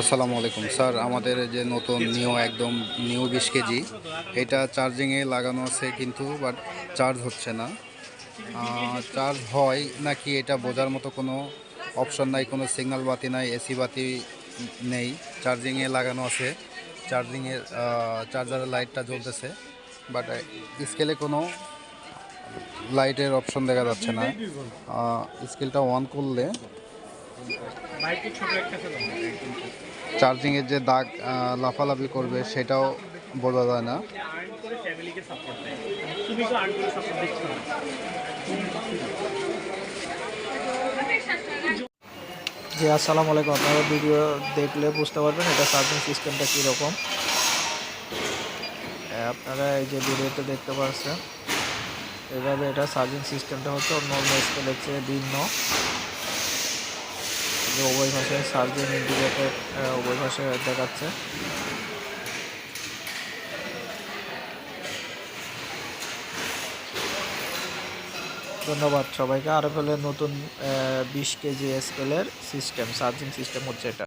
আসসালামু আলাইকুম। স্যার, আমাদের যে নতুন নিউ একদম নিউ বিশ কেজি, এটা চার্জিংয়ে লাগানো আছে কিন্তু বাট চার্জ হচ্ছে না। চার্জ হয় নাকি এটা বোঝার মতো কোনো অপশন নাই, কোনো সিগন্যাল বাতি নাই এসি বাতি নেই। চার্জিংয়ে লাগানো আছে। চার্জিংয়ের চার্জারের লাইটটা জ্বলতেছে বাট স্কেলে কোনো লাইটের অপশন দেখা যাচ্ছে না। স্কেলটা অন করলে একটা চার্জিংয়ের যে দাগ লাফালাফি করবে, সেটাও বোঝা যায় না। জি, আসসালামু আলাইকুম। আপনারা ভিডিও দেখলে বুঝতে পারবেন এটা চার্জিং সিস্টেমটা কীরকম। আপনারা এই যে ভিডিওতে দেখতে পাচ্ছেন, এভাবে এটা চার্জিং সিস্টেমটা হচ্ছে অন্য স্কেলের চেয়ে ভিন্ন। যে উভয় ভাষায় সার্জেন ইন্ডিকেটর উভয় ভাষায় দেখাচ্ছে। ধন্যবাদ সবাইকে। আরও ফেলে নতুন বিশ কেজি স্কেলের সিস্টেম সার্জিং সিস্টেম হচ্ছে এটা।